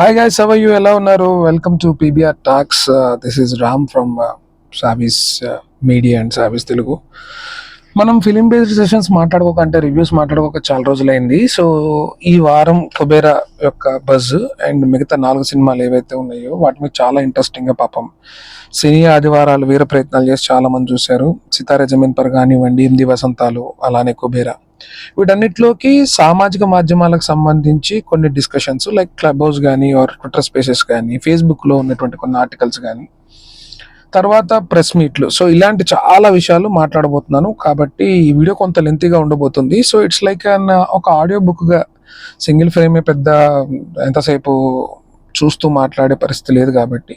Hi guys have you ఎలా ఉన్నారు? Welcome to PBR talks this is Ram from Sabees media and Sabees Telugu మనం film based sessions మాట్లాడుకోక అంటే reviews మాట్లాడుకోక చాలా రోజులైంది. So ఈ వారం కుబేరా యొక్క బజ్ అండ్ మిగతా నాలుగు సినిమాలు ఏవైతే ఉన్నాయో వాటి మీద చాలా ఇంట్రెస్టింగ్గా పాపం. సినీ ఆదివారాలు వీర ప్రయత్నాలు చేసి చాలా మంది చూశారు. సితార జమీన్ పర్ కానివ్వండి ఎనిమిది వసంతాలు అలానే కుబేరా. వీటన్నిటిలోకి సామాజిక మాధ్యమాలకు సంబంధించి కొన్ని డిస్కషన్స్ లైక్ క్లబ్ హౌస్ కానీ ఆర్ ట్విట్టర్ స్పేసెస్ కానీ ఫేస్బుక్లో ఉన్నటువంటి కొన్ని ఆర్టికల్స్ కానీ తర్వాత ప్రెస్ మీట్లు సో ఇలాంటి చాలా విషయాలు మాట్లాడబోతున్నాను. కాబట్టి ఈ వీడియో కొంత లెంతీగా ఉండబోతుంది. సో ఇట్స్ లైక్ అన్ ఒక ఆడియో బుక్గా సింగిల్ ఫ్రేమే పెద్ద ఎంతసేపు చూస్తూ మాట్లాడే పరిస్థితి లేదు కాబట్టి.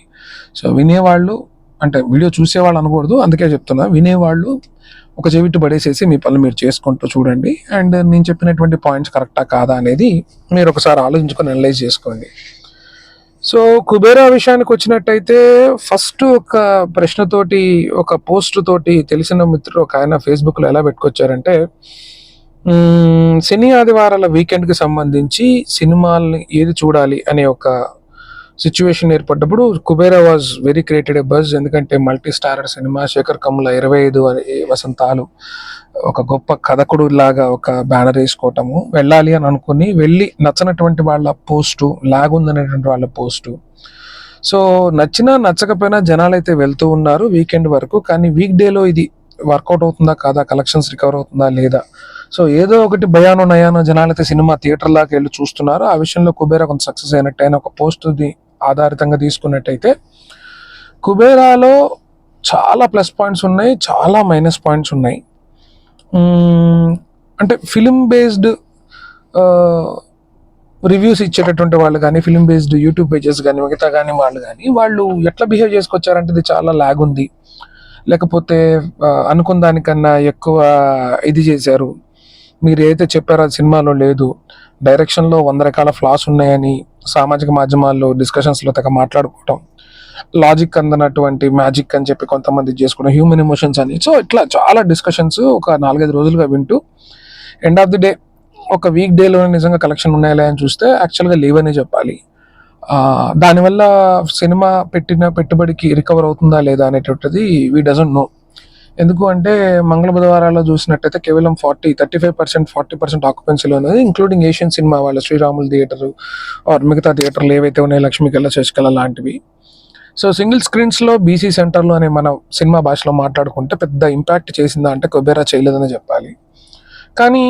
సో వినేవాళ్ళు అంటే వీడియో చూసేవాళ్ళు అనకూడదు. అందుకే చెప్తున్నా వినేవాళ్ళు ఒక చెవిటి పడేసేసి మీ పనులు మీరు చేసుకుంటూ చూడండి. అండ్ నేను చెప్పినటువంటి పాయింట్స్ కరెక్టా కాదా అనేది మీరు ఒకసారి ఆలోచించుకొని అనలైజ్ చేసుకోండి. సో కుబేరా విషయానికి వచ్చినట్టయితే ఫస్ట్ ఒక ప్రశ్నతోటి ఒక పోస్ట్ తోటి తెలిసిన మిత్రుడు ఒక ఆయన ఫేస్బుక్లో ఎలా పెట్టుకొచ్చారంటే శని సినీ ఆదివారాల వీకెండ్కి సంబంధించి సినిమాల్ని ఏది చూడాలి అనే ఒక situation ఏర్పడ్డప్పుడు Kubera was very created a buzz ఎందుకంటే multi starrer cinema Shekhar Kammula ఇరవై ఐదు వసంతాలు ఒక గొప్ప కథకుడు లాగా ఒక బ్యానర్ వేసుకోవటము వెళ్ళాలి అని అనుకుని వెళ్ళి నచ్చనటువంటి వాళ్ళ పోస్టు లాగుందనేటువంటి వాళ్ళ పోస్టు. సో నచ్చినా నచ్చకపోయినా జనాలు అయితే వెళ్తూ ఉన్నారు వీకెండ్ వరకు కానీ వీక్ డేలో ఇది వర్కౌట్ అవుతుందా కాదా కలెక్షన్స్ రికవర్ అవుతుందా లేదా? సో ఏదో ఒకటి భయానో నయానో జనాలు అయితే సినిమా థియేటర్ లాగా వెళ్ళి చూస్తున్నారు. ఆ విషయంలో కుబేరా కొంత సక్సెస్ అయినట్టు ఆయన ఒక పోస్ట్ ఆధారితంగా తీసుకున్నట్టయితే కుబేరాలో చాలా ప్లస్ పాయింట్స్ ఉన్నాయి చాలా మైనస్ పాయింట్స్ ఉన్నాయి. అంటే ఫిలిం బేస్డ్ రివ్యూస్ ఇచ్చేటటువంటి వాళ్ళు కానీ ఫిలిం బేస్డ్ యూట్యూబ్ పేజెస్ కానీ మిగతా కానీ వాళ్ళు కానీ వాళ్ళు ఎట్లా బిహేవ్ చేసుకొచ్చారంటే ఇది చాలా ల్యాగ్ ఉంది. లేకపోతే అనుకున్న దానికన్నా ఎక్కువ ఇది చేశారు. మీరు ఏదైతే చెప్పారో అది సినిమాలో లేదు. డైరెక్షన్లో వంద రకాల ఫ్లాస్ ఉన్నాయని సామాజిక మాధ్యమాల్లో డిస్కషన్స్లో తెగ మాట్లాడుకోవటం లాజిక్ అందనటువంటి మ్యాజిక్ అని చెప్పి కొంతమంది చేసుకోవడం హ్యూమన్ ఎమోషన్స్ అని. సో ఇట్లా చాలా డిస్కషన్స్ ఒక నాలుగైదు రోజులుగా వింటూ ఎండ్ ఆఫ్ ది డే ఒక వీక్ డేలో నిజంగా కలెక్షన్ ఉన్నాయా అని చూస్తే యాక్చువల్గా లేవనే చెప్పాలి. దానివల్ల సినిమా పెట్టిన పెట్టుబడికి రికవర్ అవుతుందా లేదా అనేటువంటిది వీ డజంట్ నో ఎందుకు అంటే మంగళ బుధవారాల్లో చూసినట్టయితే కేవలం forty thirty five percent forty percent ఆక్యుపెన్సీలో ఉన్నది ఇంక్లూడింగ్ ఏషియన్ సినిమా వాళ్ళ శ్రీరాములు థియేటర్ ఆర్ మిగతా థియేటర్లు ఏవైతే ఉన్నాయో లక్ష్మీకళ శశికళ లాంటివి. సో సింగిల్ స్క్రీన్స్లో బీసీ సెంటర్లో అనే మన సినిమా భాషలో మాట్లాడుకుంటే పెద్ద ఇంపాక్ట్ చేసిందా అంటే కొబేరా చేయలేదని చెప్పాలి. కానీ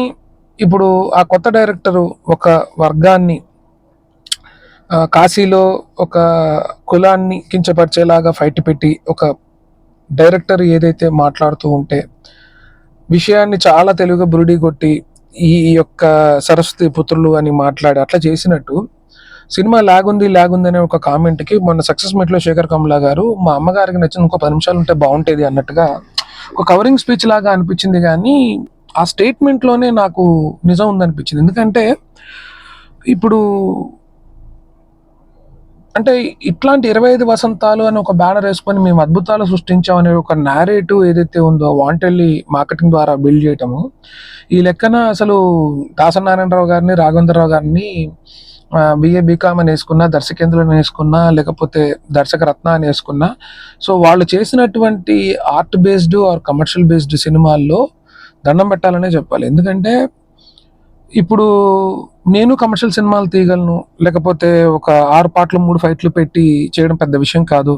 ఇప్పుడు ఆ కొత్త డైరెక్టరు ఒక వర్గాన్ని కాశీలో ఒక కులాన్ని కించపరిచేలాగా ఫైట్ పెట్టి ఒక డైరెక్టర్ ఏదైతే మాట్లాడుతూ ఉంటే విషయాన్ని చాలా తెలుగుగా బురుడి కొట్టి ఈ యొక్క సరస్వతి పుత్రులు అని మాట్లాడి అట్లా చేసినట్టు సినిమా లాగుంది లాగుంది అనే ఒక కామెంట్కి మొన్న సక్సెస్ మీట్లో శేఖర్ కమలా గారు మా అమ్మగారికి నచ్చిన ఇంకో పది నిమిషాలు ఉంటే బాగుంటేది అన్నట్టుగా ఒక కవరింగ్ స్పీచ్ లాగా అనిపించింది. కానీ ఆ స్టేట్మెంట్లోనే నాకు నిజం ఉందనిపించింది. ఎందుకంటే ఇప్పుడు అంటే ఇట్లాంటి ఇరవై ఐదు వసంతాలు అని ఒక బ్యానర్ వేసుకొని మేము అద్భుతాలు సృష్టించాం అనే ఒక నేరేటివ్ ఏదైతే ఉందో వాంటెల్లి మార్కెటింగ్ ద్వారా బిల్డ్ చేయటము ఈ లెక్కన అసలు దాసనారాయణరావు గారిని రాఘవేంద్రరావు గారిని బిఏ బీకామ్ అని వేసుకున్నా దర్శకేంద్రులను వేసుకున్నా లేకపోతే దర్శక రత్న అని వేసుకున్నా. సో వాళ్ళు చేసినటువంటి art based or commercial based సినిమాల్లో దండం పెట్టాలనే చెప్పాలి. ఎందుకంటే ఇప్పుడు నేను కమర్షియల్ సినిమాలు తీయగలను లేకపోతే ఒక ఆరు పాటలు మూడు ఫైట్లు పెట్టి చేయడం పెద్ద విషయం కాదు.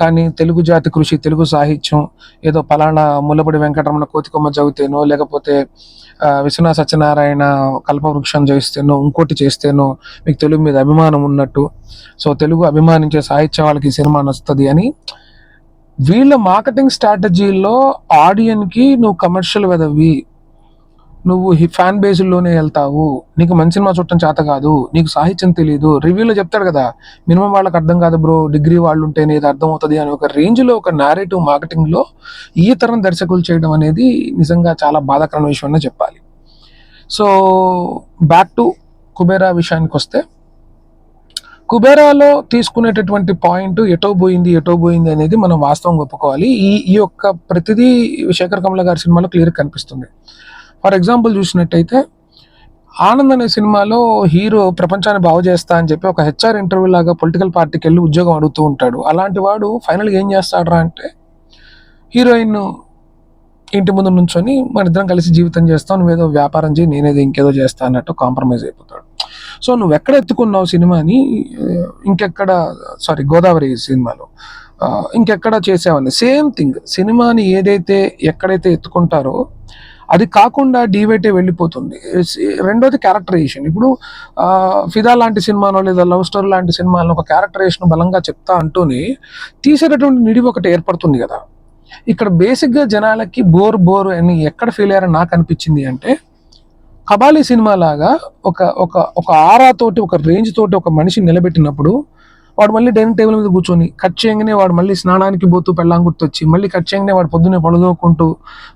కానీ తెలుగు జాతి కృషి తెలుగు సాహిత్యం ఏదో పలానా ముల్లపడి వెంకటరమణ కోతికొమ్మ చదివితేనో లేకపోతే విశ్వనాథ సత్యనారాయణ కల్పవృక్షం చేస్తేనో ఇంకోటి చేస్తేనో మీకు తెలుగు మీద అభిమానం ఉన్నట్టు. సో తెలుగు అభిమానించే సాహిత్యం వాళ్ళకి ఈ సినిమా నచ్చుతుంది అని వీళ్ళ మార్కెటింగ్ స్ట్రాటజీలో ఆడియన్కి నువ్వు కమర్షియల్ వెదవి. నువ్వు ఫ్యాన్ బేస్లోనే వెళ్తావు. నీకు మంచి సినిమా చూడటం చేత కాదు. నీకు సాహిత్యం తెలియదు రివ్యూలో చెప్తాడు కదా మినిమం వాళ్ళకి అర్థం కాదు బ్రో డిగ్రీ వాళ్ళు ఉంటేనే ఇది అర్థం అవుతుంది అని ఒక రేంజ్లో ఒక నేరేటివ్ మార్కెటింగ్లో ఈ తరం దర్శకులు చేయడం అనేది నిజంగా చాలా బాధాకరమైన విషయం అనే చెప్పాలి. సో బ్యాక్ టు కుబేరా విషయానికి వస్తే కుబేరాలో తీసుకునేటటువంటి పాయింట్ ఎటో పోయింది ఎటో పోయింది అనేది మనం వాస్తవం ఒప్పుకోవాలి. ఈ ఈ యొక్క ప్రతిదీ శేఖర్ కమల గారి సినిమాలో క్లియర్ కనిపిస్తుంది. ఫర్ ఎగ్జాంపుల్ చూసినట్టయితే ఆనంద్ అనే సినిమాలో హీరో ప్రపంచాన్ని బాగు చేస్తా అని చెప్పి ఒక హెచ్ఆర్ ఇంటర్వ్యూ లాగా పొలిటికల్ పార్టీకి వెళ్ళి ఉద్యోగం అడుగుతూ ఉంటాడు. అలాంటి వాడు ఫైనల్గా ఏం చేస్తాడరా అంటే హీరోయిన్ ఇంటి ముందు నుంచొని మన ఇద్దరం కలిసి జీవితం చేస్తాం నువ్వేదో వ్యాపారం చేయి నేనేదో ఇంకేదో చేస్తా అన్నట్టు కాంప్రమైజ్ అయిపోతాడు. సో నువ్వు ఎక్కడ ఎత్తుకున్నావు సినిమాని? ఇంకెక్కడ సారీ గోదావరి సినిమాలో. ఇంకెక్కడ చేసావని. సేమ్ థింగ్ సినిమాని ఏదైతే ఎక్కడైతే ఎత్తుకుంటారో అది కాకుండా డివైటే వెళ్ళిపోతుంది. రెండోది క్యారెక్టరైజేషన్ ఇప్పుడు ఫిదా లాంటి సినిమాలో లేదా లవ్ స్టోరీ లాంటి సినిమాలో ఒక క్యారెక్టరైజేషన్ బలంగా చెప్తా అంటూనే తీసేటటువంటి నిడివి ఒకటి ఏర్పడుతుంది కదా. ఇక్కడ బేసిక్గా జనాలకి బోర్ బోర్ అని ఎక్కడ ఫీల్ అయ్యారని నాకు అనిపించింది అంటే కబాలీ సినిమా లాగా ఒక ఒక ఒక ఆరా తోటి ఒక రేంజ్ తోటి ఒక మనిషి నిలబెట్టినప్పుడు వాడు మళ్ళీ డైనింగ్ టేబుల్ మీద కూర్చొని కట్ చేయగానే వాడు మళ్ళీ స్నానానికి పోతూ పెళ్ళాం గుర్తొచ్చి మళ్ళీ కట్ చేయగానే వాడు పొద్దున్నే పడుదోకుంటూ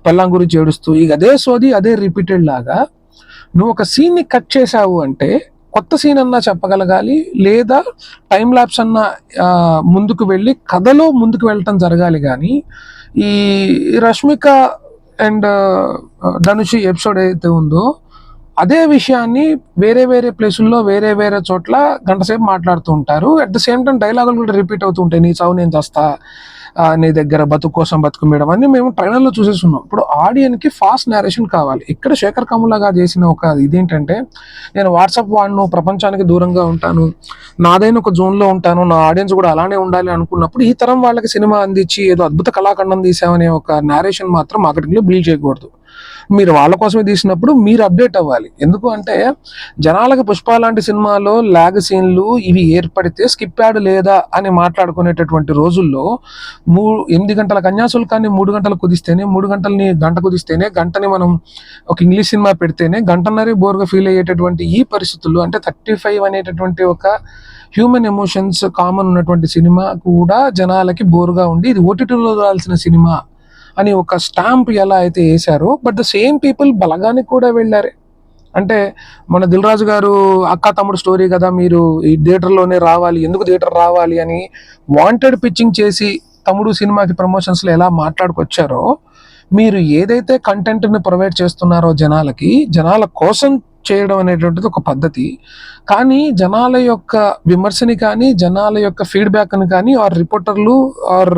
పెళ్ళాం గురించి ఏడుస్తూ ఇక అదే సోది అదే రిపీటెడ్ లాగా నువ్వు ఒక సీన్ని కట్ చేసావు అంటే కొత్త సీన్ అన్నా చెప్పగలగాలి లేదా టైం ల్యాబ్స్ అన్నా ముందుకు వెళ్ళి కథలో ముందుకు వెళ్ళటం జరగాలి కానీ ఈ రష్మిక అండ్ ధనుషి ఎపిసోడ్ ఏదైతే ఉందో అదే విషయాన్ని వేరే వేరే ప్లేసుల్లో వేరే వేరే చోట్ల గంటసేపు మాట్లాడుతూ ఉంటారు. అట్ ద సేమ్ టైం డైలాగులు కూడా రిపీట్ అవుతూ ఉంటాయి. నీ చావు నేను చేస్తా నీ దగ్గర బతుకు కోసం బతుకు మేడం అని మేము ట్రైలర్లో చూసేస్తున్నాం ఇప్పుడు ఆడియన్కి ఫాస్ట్ నేరేషన్ కావాలి. ఇక్కడ శేఖర్ కములా గారు చేసిన ఒక ఇదేంటంటే నేను వాట్సాప్ వాడిను ప్రపంచానికి దూరంగా ఉంటాను నాదైన ఒక జోన్లో ఉంటాను నా ఆడియన్స్ కూడా అలానే ఉండాలి అనుకున్నప్పుడు ఈ తరం వాళ్ళకి సినిమా అందించి ఏదో అద్భుత కళాఖండం తీసామనే ఒక నేరేషన్ మాత్రం మార్కెటింగ్లో బిల్డ్ చేయకూడదు. మీరు వాళ్ళ కోసమే తీసినప్పుడు మీరు అప్డేట్ అవ్వాలి. ఎందుకు అంటే జనాలకు పుష్ప లాంటి సినిమాలో లాగ్ సీన్లు ఇవి ఏర్పడితే స్కిప్ యాడ్ లేదా అని మాట్లాడుకునేటటువంటి రోజుల్లో మూ ఎనిమిది గంటల కన్యాశుల్కాన్ని మూడు గంటలు కుదిస్తేనే మూడు గంటలని గంట కుదిస్తేనే గంటని మనం ఒక ఇంగ్లీష్ సినిమా పెడితేనే గంటన్నరే బోర్గా ఫీల్ అయ్యేటటువంటి ఈ పరిస్థితుల్లో అంటే థర్టీ ఫైవ్ అనేటటువంటి ఒక హ్యూమన్ ఎమోషన్స్ కామన్ ఉన్నటువంటి సినిమా కూడా జనాలకి బోర్గా ఉండి ఇది ఓటీటీలో రావాల్సిన సినిమా అని ఒక స్టాంప్ ఎలా అయితే వేశారో బట్ ద సేమ్ పీపుల్ బలగానికి కూడా వెళ్ళారు. అంటే మన దిల్ రాజు గారు అక్క తమ్ముడు స్టోరీ కదా మీరు ఈ థియేటర్లోనే రావాలి ఎందుకు థియేటర్ రావాలి అని వాంటెడ్ పిచ్చింగ్ చేసి తమ్ముడు సినిమాకి ప్రమోషన్స్లో ఎలా మాట్లాడుకొచ్చారో మీరు ఏదైతే కంటెంట్ని ప్రొవైడ్ చేస్తున్నారో జనాలకి జనాల కోసం చేయడం అనేటువంటిది ఒక పద్ధతి. కానీ జనాల యొక్క విమర్శని కానీ జనాల యొక్క ఫీడ్బ్యాక్ని కానీ or రిపోర్టర్లు or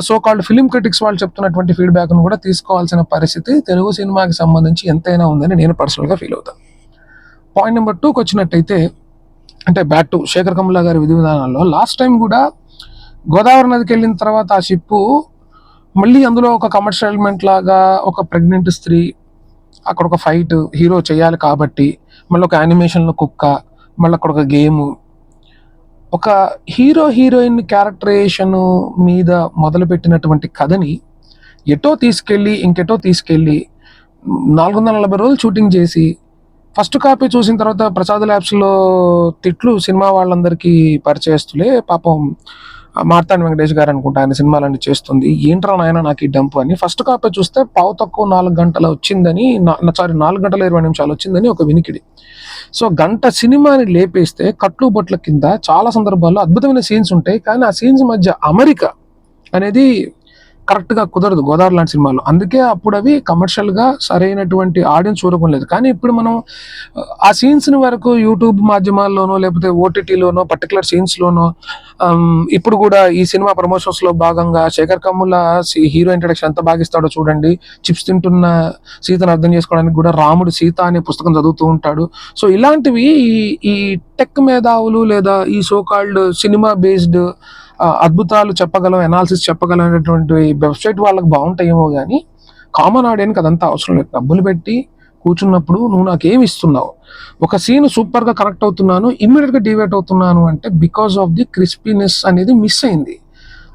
so called film critics వాళ్ళు చెప్తున్నటువంటి ఫీడ్బ్యాక్ను కూడా తీసుకోవాల్సిన పరిస్థితి తెలుగు సినిమాకి సంబంధించి ఎంతైనా ఉందని నేను పర్సనల్గా ఫీల్ అవుతాను పాయింట్ నెంబర్ టూకి వచ్చినట్టయితే అంటే బ్యాక్ టు శేఖర్ కమలా గారి విధి విధానాల్లో లాస్ట్ టైం కూడా గోదావరి నదికి వెళ్ళిన తర్వాత ఆ షిప్పు మళ్ళీ అందులో ఒక కమర్షియల్ ఎలిమెంట్ లాగా ఒక ప్రెగ్నెంట్ స్త్రీ అక్కడ ఒక ఫైట్ హీరో చేయాలి కాబట్టి మళ్ళీ ఒక యానిమేషన్లో కుక్క మళ్ళీ అక్కడ ఒక గేము ఒక హీరో హీరోయిన్ క్యారెక్టరైజేషన్ మీద మొదలుపెట్టినటువంటి కథని ఎటో తీసుకెళ్ళి ఇంకెటో తీసుకెళ్ళి నాలుగు వందల నలభై రోజులు షూటింగ్ చేసి ఫస్ట్ కాపీ చూసిన తర్వాత ప్రసాద్ ల్యాబ్స్లో తిట్లు సినిమా వాళ్ళందరికీ పరిచయస్తులే. పాపం మార్తాండ్ వెంకటేష్ గారు అనుకుంటా ఆయన సినిమాలన్నీ చేస్తుంది. ఏంట్రా నాయన నాకు ఈ డంప్ అని. ఫస్ట్ కాపీ చూస్తే పావు తక్కువ నాలుగు గంటల వచ్చిందని సారీ నాలుగు గంటల ఇరవై నిమిషాలు వచ్చిందని ఒక వినికిడి. సో గంట సినిమాని లేపేస్తే కట్లు బొట్ల కింద చాలా సందర్భాల్లో అద్భుతమైన సీన్స్ ఉంటాయి. కానీ ఆ సీన్స్ మధ్య అమెరికా అనేది కరెక్ట్గా కుదరదు గోదావరి లాంటి సినిమాలు. అందుకే అప్పుడు అవి కమర్షియల్గా సరైనటువంటి ఆడియన్స్ చూడకం లేదు. కానీ ఇప్పుడు మనం ఆ సీన్స్ని వరకు యూట్యూబ్ మాధ్యమాల్లోనో లేకపోతే ఓటీటీలోనో పర్టికులర్ సీన్స్లోనో ఇప్పుడు కూడా ఈ సినిమా ప్రమోషన్స్లో భాగంగా శేఖర్ కమ్ముల హీరో ఇంట్రడక్షన్ ఎంత బాగిస్తాడో చూడండి. చిప్స్ తింటున్న సీతను అర్థం చేసుకోవడానికి కూడా రాముడు సీత అనే పుస్తకం చదువుతూ ఉంటాడు. సో ఇలాంటివి ఈ ఈ టెక్ మేధావులు లేదా ఈ సోకాల్డ్ సినిమా బేస్డ్ అద్భుతాలు చెప్పగలం ఎనాలిసిస్ చెప్పగలనేటువంటి వెబ్సైట్ వాళ్ళకి బాగుంటాయేమో కానీ కామన్ ఆడియన్కి అదంతా అవసరం లేదు. డబ్బులు పెట్టి కూర్చున్నప్పుడు నువ్వు నాకేమి ఇస్తున్నావు? ఒక సీన్ సూపర్గా కనెక్ట్ అవుతున్నాను ఇమ్మీడియట్గా డివేట్ అవుతున్నాను అంటే బికాస్ ఆఫ్ ది క్రిస్పీనెస్ అనేది మిస్ అయింది.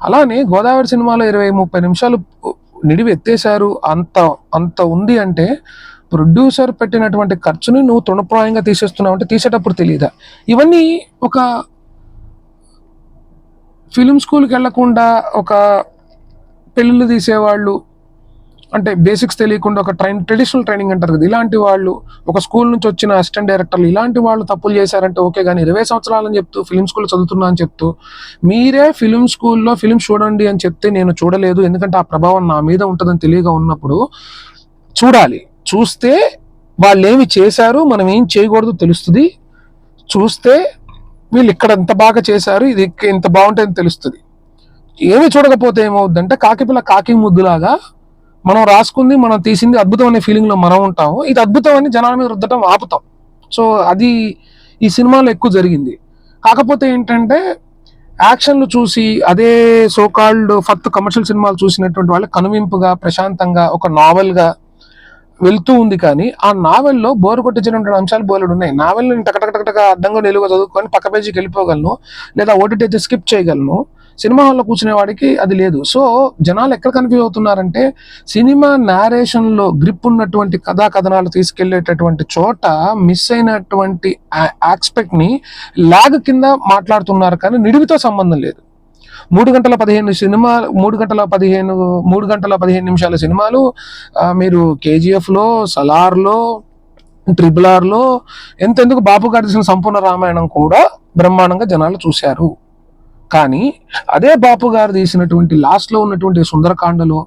అలానే గోదావరి సినిమాలో ఇరవై ముప్పై నిమిషాలు నిడివి ఎత్తేసారు అంత అంత ఉంది అంటే ప్రొడ్యూసర్ పెట్టినటువంటి ఖర్చుని నువ్వు తృణప్రాయంగా తీసేస్తున్నావు అంటే తీసేటప్పుడు తెలియదా ఇవన్నీ ఒక ఫిలిం స్కూల్కి వెళ్ళకుండా ఒక పెళ్ళిళ్ళు తీసేవాళ్ళు అంటే బేసిక్స్ తెలియకుండా ఒక ట్రైన్ ట్రెడిషనల్ ట్రైనింగ్ అంటారు కదా ఇలాంటి వాళ్ళు ఒక స్కూల్ నుంచి వచ్చిన అసిస్టెంట్ డైరెక్టర్లు ఇలాంటి వాళ్ళు తప్పులు చేశారంటే ఓకే కానీ ఇరవై సంవత్సరాలని చెప్తూ ఫిలిం స్కూల్ చదువుతున్నా అని చెప్తూ మీరే ఫిలిం స్కూల్లో ఫిలిం చూడండి అని చెప్తే నేను చూడలేదు ఎందుకంటే ఆ ప్రభావం నా మీద ఉంటుందని తెలియగా ఉన్నప్పుడు చూడాలి. చూస్తే వాళ్ళు ఏమి చేశారు మనం ఏం చేయకూడదు తెలుస్తుంది. చూస్తే వీళ్ళు ఇక్కడ ఎంత బాగా చేశారు ఇది ఇంత ఇంత బాగుంటుందని తెలుస్తుంది. ఏమి చూడకపోతే ఏమవుద్దంటే కాకిపిల్ల కాకి ముద్దులాగా మనం రాసుకుంది మనం తీసింది అద్భుతం అనే ఫీలింగ్లో మనం ఉంటాము. ఇది అద్భుతం అని జనాల మీద రుద్దటం ఆపుతాం. సో అది ఈ సినిమాలో ఎక్కువ జరిగింది. కాకపోతే ఏంటంటే యాక్షన్లు చూసి అదే సోకాల్డ్ ఫత్ కమర్షియల్ సినిమాలు చూసినటువంటి వాళ్ళు కనువింపుగా ప్రశాంతంగా ఒక నావెల్గా వెళ్తూ ఉంది కానీ ఆ నావెల్లో బోర్ కొట్టించినటువంటి అంశాలు బోలెడు ఉన్నాయి. నావెల్ని నేను టకటకటక అడ్డంగా నిలువ చదువుకొని పక్క పేజీకి వెళ్ళిపోగలను లేదా ఓటీటీ అయితే స్కిప్ చేయగలను. సినిమా హాల్లో కూర్చునే వాడికి అది లేదు. సో జనాలు ఎక్కడ కన్ఫ్యూజ్ అవుతున్నారంటే సినిమా నేరేషన్లో గ్రిప్ ఉన్నటువంటి కథా కథనాలు తీసుకెళ్ళేటటువంటి చోట మిస్ అయినటువంటి ఆస్పెక్ట్ని లాగ్ కింద మాట్లాడుతున్నారు కానీ నిడివితో సంబంధం లేదు. మూడు గంటల పదిహేను సినిమా మూడు గంటల పదిహేను మూడు గంటల పదిహేను నిమిషాల సినిమాలు మీరు కేజీఎఫ్లో సలార్లో ట్రిపుల్ ఆర్లో ఎంతెందుకు బాపు గారు తీసిన సంపూర్ణ రామాయణం కూడా బ్రహ్మాండంగా జనాలు చూశారు. కానీ అదే బాపు గారు తీసినటువంటి లాస్ట్లో ఉన్నటువంటి సుందరకాండలో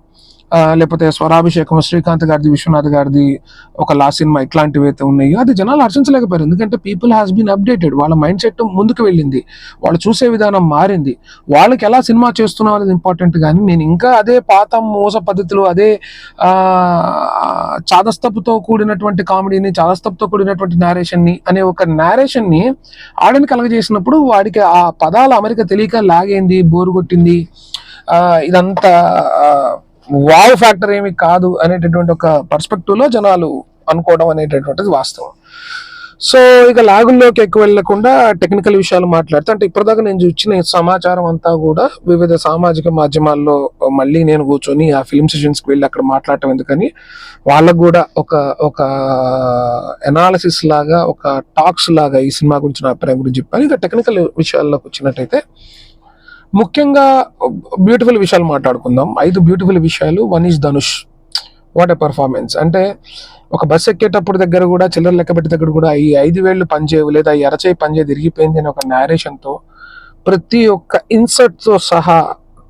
లేకపోతే స్వరాభిషేకం శ్రీకాంత్ గారిది విశ్వనాథ్ గారిది ఒక లాస్ట్ సినిమా ఇట్లాంటివి అయితే ఉన్నాయో అది జనాలు హర్షించలేకపోయారు. ఎందుకంటే పీపుల్ హ్యాస్ బీన్ అప్డేటెడ్ వాళ్ళ మైండ్ సెట్ ముందుకు వెళ్ళింది. వాళ్ళు చూసే విధానం మారింది. వాళ్ళకి ఎలా సినిమా చేస్తున్నాం అనేది ఇంపార్టెంట్ కానీ నేను ఇంకా అదే పాత మోస పద్ధతిలో అదే చాదస్తపుతో కూడినటువంటి కామెడీని చాదస్తపుతో కూడినటువంటి నేరేషన్ని అనే ఒక నేరేషన్ని ఆడని కలగజేసినప్పుడు వాడికి ఆ పదాల అమరిక తెలియక లాగైంది బోరు కొట్టింది. ఇదంతా వావ్ ఫ్యాక్టర్ ఏమి కాదు అనేటటువంటి ఒక పర్స్పెక్టివ్లో జనాలు అనుకోవడం అనేటటువంటిది వాస్తవం. సో ఇక లాగుల్లోకి ఎక్కువ వెళ్ళకుండా టెక్నికల్ విషయాలు మాట్లాడితే అంటే ఇప్పటిదాకా నేను చూసిన సమాచారం అంతా కూడా వివిధ సామాజిక మాధ్యమాల్లో మళ్ళీ నేను కూర్చొని ఆ ఫిల్మ్ సెషన్స్కి వెళ్ళి అక్కడ మాట్లాడటం ఎందుకని వాళ్ళకు కూడా ఒక ఒక ఎనాలిసిస్ లాగా ఒక టాక్స్ లాగా ఈ సినిమా గురించి నా అభిప్రాయం గురించి చెప్పాను. ఇక టెక్నికల్ విషయాల్లోకి వచ్చినట్టయితే ముఖ్యంగా బ్యూటిఫుల్ విషయాలు మాట్లాడుకుందాం. ఐదు బ్యూటిఫుల్ విషయాలు. One is Dhanush. What a performance అంటే ఒక బస్ ఎక్కేటప్పుడు దగ్గర కూడా చిల్లర లెక్క పెట్టే దగ్గర కూడా ఈ ఐదు వేళ్ళు పనిచేయవు లేదా ఈ అరచేయి పనిచేయి తిరిగిపోయింది అనే ఒక నేరేషన్తో ప్రతి ఒక్క ఇన్సర్ట్తో సహా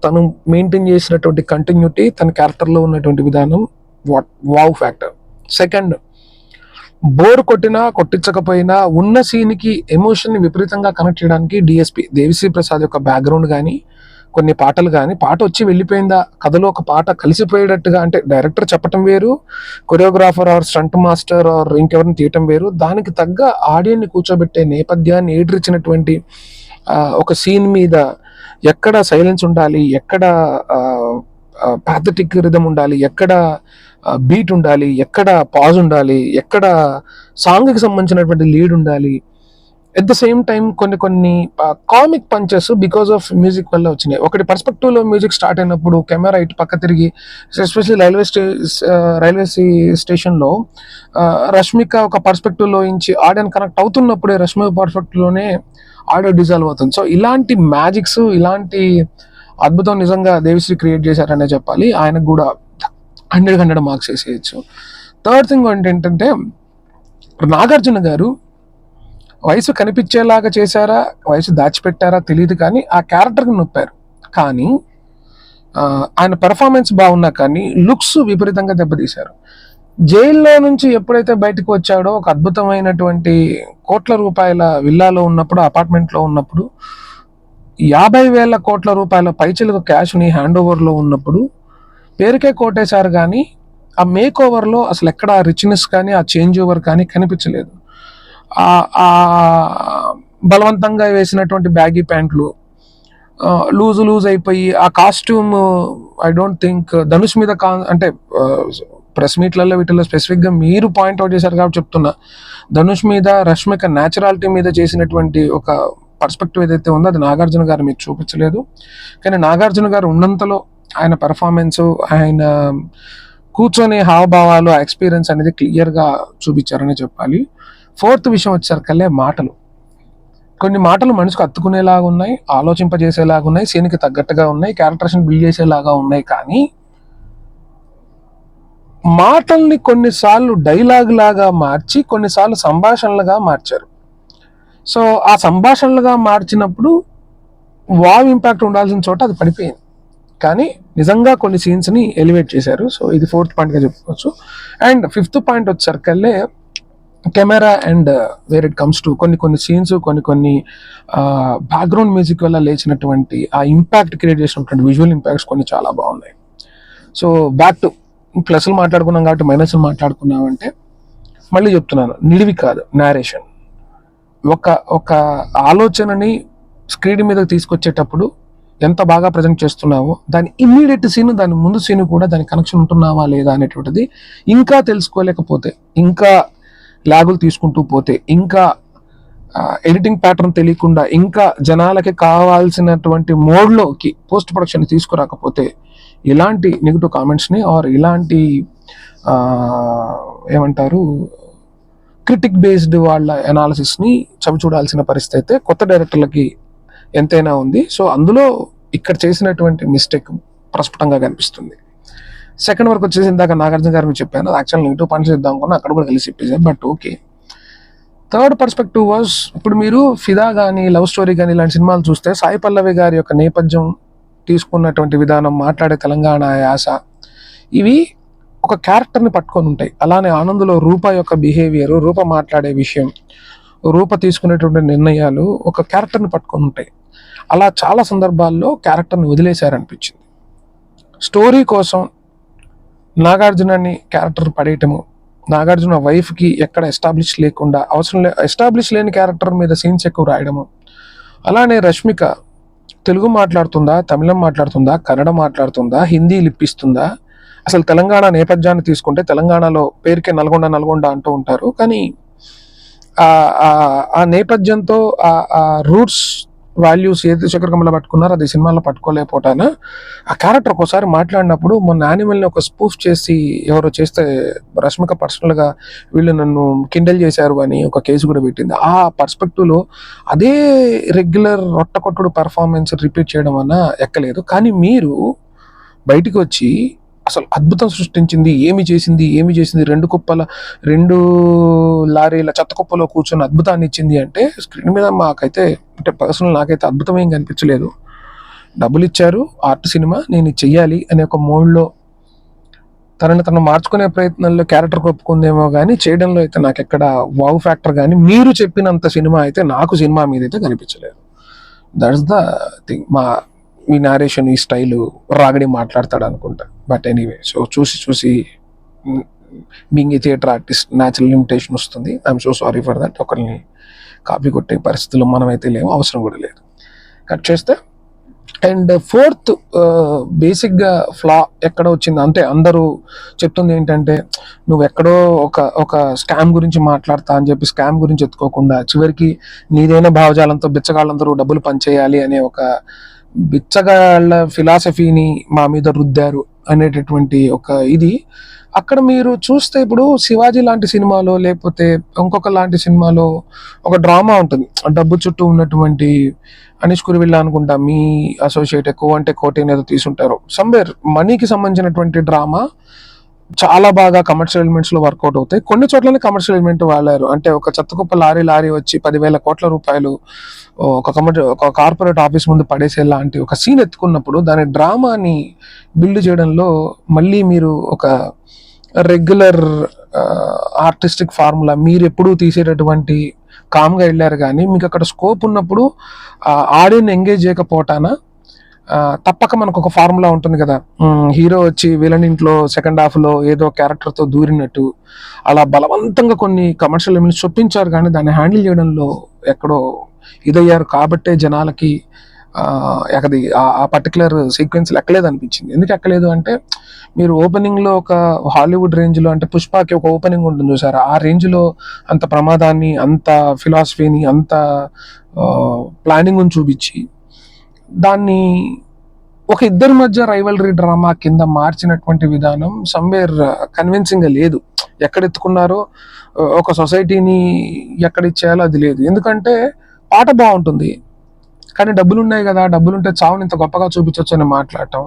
తను మెయింటైన్ చేసినటువంటి కంటిన్యూటీ తన క్యారెక్టర్లో ఉన్నటువంటి విధానం what wow factor second bore కొట్టినా కొట్టించకపోయినా ఉన్న సీన్కి ఎమోషన్ విపరీతంగా కనెక్ట్ చేయడానికి డిఎస్పి దేవిశ్రీ ప్రసాద్ యొక్క బ్యాక్గ్రౌండ్ కానీ కొన్ని పాటలు కానీ పాట వచ్చి వెళ్ళిపోయిందా కథలో ఒక పాట కలిసిపోయేటట్టుగా అంటే డైరెక్టర్ చెప్పటం వేరు choreographer or stunt master or ఇంకెవరిని తీయటం వేరు దానికి తగ్గ ఆడియన్ని కూర్చోబెట్టే నేపథ్యాన్ని ఏడ్రిచ్చినటువంటి ఒక సీన్ మీద ఎక్కడ సైలెన్స్ ఉండాలి ఎక్కడ ప్యాథటిక్ రిధం ఉండాలి ఎక్కడ బీట్ ఉండాలి ఎక్కడ పాజ్ ఉండాలి ఎక్కడ సాంగ్కి సంబంధించినటువంటి లీడ్ ఉండాలి. ఎట్ ద సేమ్ టైం కొన్ని కొన్ని comic punches because of music వల్ల వచ్చినాయి. ఒకటి పర్స్పెక్టివ్లో మ్యూజిక్ స్టార్ట్ అయినప్పుడు కెమెరా ఇటు పక్క తిరిగి ఎస్పెషల్లీ రైల్వే స్టే రైల్వే స్టేషన్లో రష్మిక ఒక పర్స్పెక్టివ్లో లో నుంచి ఆడియన్ కనెక్ట్ అవుతున్నప్పుడే రష్మిక పర్ఫెక్ట్లోనే ఆడియో డిజాల్వ్ అవుతుంది. సో ఇలాంటి మ్యాజిక్స్ ఇలాంటి అద్భుతం నిజంగా దేవిశ్రీ క్రియేట్ చేశారనే చెప్పాలి. ఆయనకు కూడా హండ్రెడ్ హండ్రెడ్ మార్క్స్ వేసేయచ్చు. థర్డ్ థింగ్ ఏంటంటే నాగార్జున గారు వయసు కనిపించేలాగా చేశారా వయసు దాచిపెట్టారా తెలియదు కానీ ఆ క్యారెక్టర్కి నొప్పారు. కానీ ఆయన పెర్ఫార్మెన్స్ బాగున్నా కానీ లుక్స్ విపరీతంగా దెబ్బతీశారు. జైల్లో నుంచి ఎప్పుడైతే బయటకు వచ్చాడో ఒక అద్భుతమైనటువంటి కోట్ల రూపాయల విల్లాలో ఉన్నప్పుడు అపార్ట్మెంట్లో ఉన్నప్పుడు యాభై వేల కోట్ల రూపాయల పైచలకు క్యాష్ని హ్యాండ్ ఓవర్లో ఉన్నప్పుడు పేరుకే కోటేశారు కానీ ఆ మేక్ ఓవర్లో అసలు ఎక్కడ ఆ రిచ్నెస్ కానీ ఆ చేంజ్ ఓవర్ కానీ కనిపించలేదు. ఆ- బలవంతంగా వేసినటువంటి బ్యాగీ ప్యాంట్లు లూజ్ లూజ్ అయిపోయి ఆ costume I don't think Dhanush మీద కా అంటే ప్రెస్ మీట్లలో వీటిలో స్పెసిఫిక్గా మీరు పాయింట్ అవుట్ చేశారు కాబట్టి చెప్తున్నా. ధనుష్ మీద రష్మిక న్యాచురాలిటీ మీద చేసినటువంటి ఒక పర్స్పెక్టివ్ ఏదైతే ఉందో అది నాగార్జున గారు మీరు చూపించలేదు. కానీ నాగార్జున గారు ఉన్నంతలో ఆయన పెర్ఫార్మెన్స్ ఆయన కూర్చొని హావభావాలు ఆ ఎక్స్పీరియన్స్ అనేది క్లియర్గా చూపించారని చెప్పాలి. ఫోర్త్ విషయం వచ్చేసరికల్లే మాటలు. కొన్ని మాటలు మనసుకు అత్తుకునేలాగా ఉన్నాయి ఆలోచింపజేసేలాగా ఉన్నాయి సీన్కి తగ్గట్టుగా ఉన్నాయి క్యారెక్టర్స్ని బిల్డ్ చేసేలాగా ఉన్నాయి కానీ మాటల్ని కొన్నిసార్లు డైలాగ్ లాగా మార్చి కొన్నిసార్లు సంభాషణలుగా మార్చారు. సో ఆ సంభాషణలుగా మార్చినప్పుడు వావ్ ఇంపాక్ట్ ఉండాల్సిన చోట అది పడిపోయింది. కానీ నిజంగా కొన్ని సీన్స్ని ఎలివేట్ చేశారు. సో ఇది ఫోర్త్ పాయింట్గా చెప్పుకోవచ్చు. And fifth point వచ్చేసరికల్లే camera and where it comes to కొన్ని కొన్ని సీన్స్ కొన్ని కొన్ని uh, బ్యాక్గ్రౌండ్ మ్యూజిక్ వల్ల లేచినటువంటి ఆ ఇంపాక్ట్ క్రియేట్ చేసినటువంటి విజువల్ ఇంపాక్ట్స్ కొన్ని చాలా బాగున్నాయి. సో బ్యాక్ టు ప్లస్లు మాట్లాడుకున్నాం కాబట్టి మైనస్లు మాట్లాడుకున్నామంటే మళ్ళీ చెప్తున్నాను. నిడివి కాదు నేరేషన్ ఒక ఒక ఆలోచనని స్క్రీన్ మీద తీసుకొచ్చేటప్పుడు ఎంత బాగా ప్రజెంట్ చేస్తున్నావో దాని ఇమ్మీడియట్ సీన్ దాని ముందు సీన్ కూడా దాని కనెక్షన్ ఉంటున్నావా లేదా అనేటువంటిది ఇంకా తెలుసుకోలేకపోతే ఇంకా లాగులు తీసుకుంటూ పోతే ఇంకా ఎడిటింగ్ ప్యాటర్న్ తెలియకుండా ఇంకా జనాలకి కావాల్సినటువంటి మోడ్లోకి పోస్ట్ ప్రొడక్షన్ తీసుకురాకపోతే ఇలాంటి నెగిటివ్ కామెంట్స్ని ఆర్ ఇలాంటి ఏమంటారు క్రిటిక్ బేస్డ్ వాళ్ళ అనాలిసిస్ని చవి చూడాల్సిన పరిస్థితి అయితే కొత్త డైరెక్టర్లకి ఎంతైనా ఉంది. సో అందులో ఇక్కడ చేసినటువంటి మిస్టేక్ ప్రస్ఫుటంగా కనిపిస్తుంది. సెకండ్ వరకు వచ్చేసి ఇందాక నాగార్జున గారు మీకు చెప్పాను. యాక్చువల్ నెగిటివ్ పాయింట్స్ ఇద్దాం అనుకున్నా అక్కడ కూడా కలిసి చెప్పేసాను but okay. Third perspective was ఇప్పుడు మీరు ఫిదా కానీ లవ్ స్టోరీ కానీ ఇలాంటి సినిమాలు చూస్తే సాయి పల్లవి గారి యొక్క నేపథ్యం తీసుకున్నటువంటి విధానం మాట్లాడే తెలంగాణ యాస ఇవి ఒక క్యారెక్టర్ని పట్టుకొని ఉంటాయి. అలానే ఆనందులో రూప యొక్క బిహేవియర్ రూప మాట్లాడే విషయం రూప తీసుకునేటువంటి నిర్ణయాలు ఒక క్యారెక్టర్ని పట్టుకొని ఉంటాయి. అలా చాలా సందర్భాల్లో క్యారెక్టర్ని వదిలేశారనిపించింది. స్టోరీ కోసం నాగార్జునని క్యారెక్టర్ పడేయటము నాగార్జున వైఫ్కి ఎక్కడ ఎస్టాబ్లిష్ లేకుండా అవసరం లే ఎస్టాబ్లిష్ లేని క్యారెక్టర్ మీద సీన్స్ ఎక్కువ రాయడము. అలానే రష్మిక తెలుగు మాట్లాడుతుందా తమిళం మాట్లాడుతుందా కన్నడ మాట్లాడుతుందా హిందీ లిప్పిస్తుందా? అసలు తెలంగాణ నేపథ్యాన్ని తీసుకుంటే తెలంగాణలో పేరుకే నల్గొండ నల్గొండ అంటూ ఉంటారు. కానీ ఆ- నేపథ్యంతో ఆ- రూట్స్ వాల్యూస్ ఏది చక్రకమల పట్టుకున్నారో అది సినిమాలో పట్టుకోలేకపోతాను. ఆ క్యారెక్టర్ ఒకసారి మాట్లాడినప్పుడు మొన్న యానిమల్ని ఒక స్పూఫ్ చేసి ఎవరో చేస్తే రష్మిక పర్సనల్గా వీళ్ళు నన్ను కిండల్ చేశారు అని ఒక కేసు కూడా పెట్టింది. ఆ పర్స్పెక్టివ్లో అదే రెగ్యులర్ రొట్టకొట్టుడు పర్ఫార్మెన్స్ రిపీట్ చేయడం వల్ల ఎక్కలేదు. కానీ మీరు బయటకు వచ్చి అసలు అద్భుతం సృష్టించింది ఏమి చేసింది ఏమి చేసింది? రెండు కుప్పల రెండు లారీల చెత్త కుప్పలో కూర్చొని అద్భుతాన్ని ఇచ్చింది అంటే స్క్రీన్ మీద మాకైతే అంటే పర్సనల్ నాకైతే అద్భుతం ఏం కనిపించలేదు. డబ్బులు ఇచ్చారు ఆర్ట్ సినిమా నేను చెయ్యాలి అనే ఒక మోడ్లో తనని తను మార్చుకునే ప్రయత్నంలో క్యారెక్టర్ ఒప్పుకుందేమో కానీ చేయడంలో అయితే నాకు ఎక్కడ వావ్ ఫ్యాక్టర్ కానీ మీరు చెప్పినంత సినిమా అయితే నాకు సినిమా మీద అయితే కనిపించలేదు దట్స్ ద థింగ్ మా ఈ నారేషన్ ఈ స్టైలు రాగడి మాట్లాడతాడు అనుకుంటా బట్ ఎనీవే సో చూసి చూసి being a theatre artist natural limitation వస్తుంది. I'm so sorry for that ఒకరిని కాపీ కొట్టే పరిస్థితుల్లో మనమైతే లేము అవసరం కూడా లేదు. కట్ చేస్తే అండ్ ఫోర్త్ బేసిక్గా ఫ్లా ఎక్కడ వచ్చింది. అంటే అందరూ చెప్తుంది ఏంటంటే నువ్వు ఎక్కడో ఒక ఒక స్కామ్ గురించి మాట్లాడతా అని చెప్పి స్కామ్ గురించి ఎత్తుకోకుండా చివరికి నీదైన భావజాలంతో బిచ్చగాళ్ళందరూ డబ్బులు పనిచేయాలి అనే ఒక బిచ్చగాళ్ళ ఫిలాసఫీని మా మీద రుద్దారు అనేటటువంటి ఒక ఇది. అక్కడ మీరు చూస్తే ఇప్పుడు శివాజీ లాంటి సినిమాలో లేకపోతే ఇంకొక లాంటి సినిమాలో ఒక డ్రామా ఉంటుంది. డబ్బు చుట్టూ ఉన్నటువంటి అనిష్ కురివిల్లా అనుకుంటా మీ అసోసియేట్ ఎక్కువ అంటే కోటి ఏదో తీసుంటారు. సంబేర్ మనీకి సంబంధించినటువంటి డ్రామా చాలా బాగా కమర్షియల్ ఎలిమెంట్స్లో వర్కౌట్ అవుతాయి. కొన్ని చోట్లనే కమర్షియల్ ఎలిమెంట్ వాడారు. అంటే ఒక చెత్తకుప్ప లారీ లారీ వచ్చి పదివేల కోట్ల రూపాయలు ఒక కమర్ ఒక కార్పొరేట్ ఆఫీస్ ముందు పడేసే లాంటి ఒక సీన్ ఎత్తుకున్నప్పుడు దాని డ్రామాని బిల్డ్ చేయడంలో మళ్ళీ మీరు ఒక రెగ్యులర్ ఆర్టిస్టిక్ ఫార్ములా మీరు ఎప్పుడూ తీసేటటువంటి కామ్గా వెళ్ళారు కానీ మీకు అక్కడ స్కోప్ ఉన్నప్పుడు ఆడియన్ ఎంగేజ్ చేయకపోవటాన తప్పక మనకు ఒక ఫార్ములా ఉంటుంది కదా. హీరో వచ్చి విలన్ ఇంట్లో సెకండ్ హాఫ్లో ఏదో క్యారెక్టర్తో దూరినట్టు అలా బలవంతంగా కొన్ని కమర్షియల్ ఎలిమెంట్స్ చొప్పించారు కానీ దాన్ని హ్యాండిల్ చేయడంలో ఎక్కడో ఇదయ్యారు కాబట్టే జనాలకి ఎక్కది ఆ- పర్టికులర్ సీక్వెన్స్ ఎక్కలేదు అనిపించింది. ఎందుకు ఎక్కలేదు అంటే మీరు ఓపెనింగ్లో ఒక హాలీవుడ్ రేంజ్లో అంటే పుష్పకి ఒక ఓపెనింగ్ ఉంటుంది చూసారా? ఆ రేంజ్లో అంత ప్రమాదాన్ని అంత ఫిలాసఫీని అంత ప్లానింగ్ చూపించి దాన్ని ఒక ఇద్దరి మధ్య రైవలరీ డ్రామా కింద మార్చినటువంటి విధానం సమ్వేర్ కన్విన్సింగ్గా లేదు. ఎక్కడెత్తుకున్నారో ఒక సొసైటీని ఎక్కడిచ్చేయాలో అది లేదు. ఎందుకంటే పాట బాగుంటుంది. కానీ డబ్బులు ఉన్నాయి కదా డబ్బులు ఉంటే చావుని ఇంత గొప్పగా చూపించవచ్చు అని మాట్లాడటం.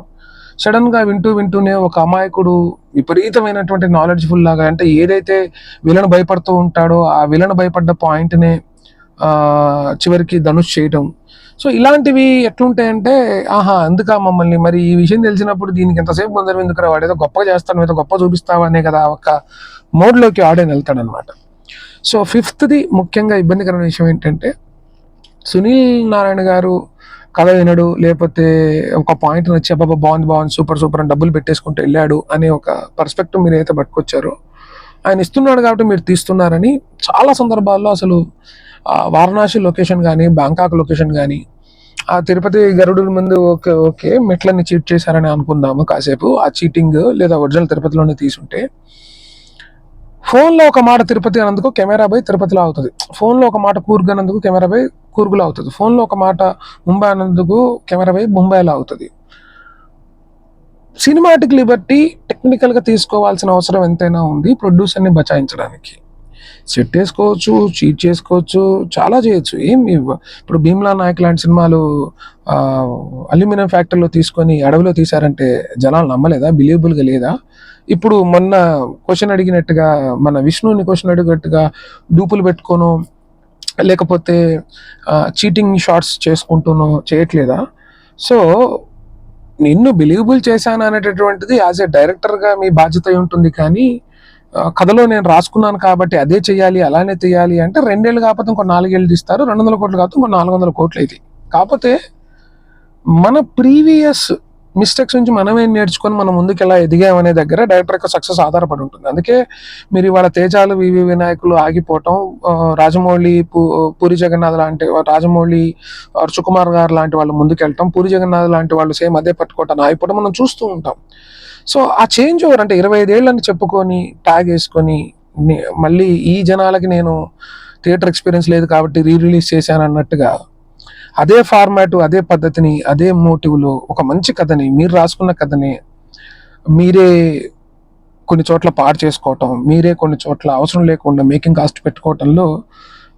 సడన్గా వింటూ వింటూనే ఒక అమాయకుడు విపరీతమైనటువంటి నాలెడ్జ్ఫుల్ లాగా అంటే ఏదైతే విలన్ భయపడుతూ ఉంటాడో ఆ విలన్ భయపడ్డ పాయింట్నే చివరికి ధనుష్ చేయటం. సో ఇలాంటివి ఎట్లుంటాయంటే ఆహా ఎందుకా మమ్మల్ని? మరి ఈ విషయం తెలిసినప్పుడు దీనికి ఎంతసేపు ముందర ఎందుకు వాడు ఏదో గొప్పగా చేస్తాను ఏదో గొప్ప చూపిస్తావు అనే కదా ఒక మోడ్లోకి ఆడని వెళ్తాడనమాట. సో ఫిఫ్త్ది ముఖ్యంగా ఇబ్బందికరమైన విషయం ఏంటంటే సునీల్ నారాయణ గారు కథ వినడు లేకపోతే ఒక పాయింట్ నచ్చి అబ్బాబా బాగుంది బాగుంది సూపర్ సూపర్ అని డబ్బులు పెట్టేసుకుంటూ వెళ్ళాడు అనే ఒక పర్స్పెక్టివ్ మీరు అయితే పట్టుకొచ్చారో ఆయన ఇస్తున్నాడు కాబట్టి మీరు తీస్తున్నారని చాలా సందర్భాల్లో అసలు వారణాసి లొకేషన్ కానీ బ్యాంకాక్ లొకేషన్ కానీ ఆ తిరుపతి గరుడు ముందు ఓకే ఓకే మెట్లన్నీ చీట్ చేశారని అనుకుందాము కాసేపు. ఆ చీటింగ్ లేదా ఒరిజినల్ తిరుపతిలోనే తీసుంటే. ఫోన్లో ఒక మాట తిరుపతి అన్నందుకు కెమెరా బై తిరుపతిలో అవుతుంది. ఫోన్లో ఒక మాట కూర్గ్ అన్నందుకు కెమెరా బై కూర్గులో అవుతుంది. ఫోన్లో ఒక మాట ముంబై అన్నందుకు కెమెరా బై ముంబైలో అవుతుంది. సినిమాటిక్ లిబర్టీ టెక్నికల్గా తీసుకోవాల్సిన అవసరం ఎంతైనా ఉంది ప్రొడ్యూసర్ని బచాయించడానికి. సెట్ వేసుకోవచ్చు చీట్ చేసుకోవచ్చు చాలా చేయొచ్చు. ఏం ఇప్పుడు భీమ్లా నాయక్ లాంటి సినిమాలు అల్యూమినియం ఫ్యాక్టరీలో తీసుకొని అడవిలో తీశారంటే జనాలు నమ్మలేదా? బిలీవబుల్గా లేదా? ఇప్పుడు మొన్న క్వశ్చన్ అడిగినట్టుగా మన విష్ణుని క్వశ్చన్ అడిగినట్టుగా డూపులు పెట్టుకోను లేకపోతే చీటింగ్ షార్ట్స్ చేసుకుంటూనో చేయట్లేదా? సో నిన్ను బిలీవబుల్ చేశాను అనేటటువంటిది యాజ్ ఎ డైరెక్టర్గా మీ బాధ్యత ఉంటుంది కానీ కథలో నేను రాసుకున్నాను కాబట్టి అదే చేయాలి అలానే చేయాలి అంటే రెండేళ్ళు కాకపోతే ఇంకో నాలుగేళ్ళు తీస్తారు రెండు వందల కోట్లు కాకపోతే ఇంకో నాలుగు వందల కోట్లు అయితే కాకపోతే మన ప్రీవియస్ మిస్టేక్స్ నుంచి మనమే నేర్చుకొని మనం ముందుకు ఎలా ఎదిగామనే దగ్గర డైరెక్టర్ యొక్క సక్సెస్ ఆధారపడి ఉంటుంది. అందుకే మీరు ఇవాళ తేజాలు వివి వినాయకులు ఆగిపోవటం రాజమౌళి పూ పూరి జగన్నాథ్ లాంటి రాజమౌళి సుకుమార్ గారు లాంటి వాళ్ళు ముందుకెళ్ళటం పూరి జగన్నాథ్ లాంటి వాళ్ళు సేమ్ అదే పట్టుకోవటం ఆగిపోవడం మనం చూస్తూ ఉంటాం. సో ఆ చేంజ్ ఓవర్ అంటే ఇరవై ఐదేళ్ళని చెప్పుకొని ట్యాగ్ వేసుకొని మళ్ళీ ఈ జనాలకి నేను థియేటర్ ఎక్స్పీరియన్స్ లేదు కాబట్టి రీ రిలీజ్ చేశాను అన్నట్టుగా అదే ఫార్మాట్ అదే పద్ధతిని అదే మోటివ్లో ఒక మంచి కథని మీరు రాసుకున్న కథని మీరే కొన్ని చోట్ల పాడు చేసుకోవటం మీరే కొన్ని చోట్ల అవసరం లేకుండా మేకింగ్ కాస్ట్ పెట్టుకోవటంలో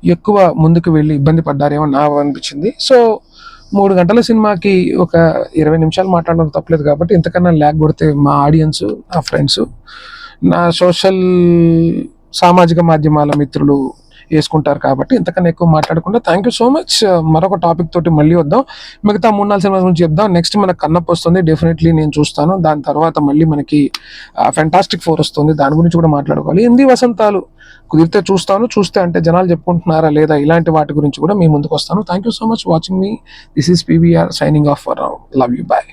ఎక్కువ ముందుకు వెళ్ళి ఇబ్బంది పడ్డారేమో నాకు అనిపించింది. సో మూడు గంటల సినిమాకి ఒక ఇరవై నిమిషాలు మాట్లాడడం తప్పలేదు కాబట్టి ఇంతకన్నా ల్యాగ్ కొడితే మా ఆడియన్స్ నా ఫ్రెండ్స్ నా సోషల్ సామాజిక మాధ్యమాల మిత్రులు వేసుకుంటారు కాబట్టి ఇంతకన్నా ఎక్కువ మాట్లాడకుండా. థ్యాంక్ యూ సో మచ్ మరొక టాపిక్ తోటి మళ్ళీ వద్దాం. మిగతా మూడు నాలుగు సినిమాల గురించి చెప్దాం. నెక్స్ట్ మనకు కన్నప్ప వస్తుంది. డెఫినెట్లీ నేను చూస్తాను. దాని తర్వాత మళ్ళీ మనకి ఫెంటాస్టిక్ ఫోర్ వస్తుంది. దాని గురించి కూడా మాట్లాడుకోవాలి. హిందీ వసంతాలు కుదిరితే చూస్తాను. చూస్తే అంటే జనాలు చెప్పుకుంటున్నారా లేదా ఇలాంటి వాటి గురించి కూడా మీ ముందుకు వస్తాను. Thank you so much watching me this is PVR signing off for love you bye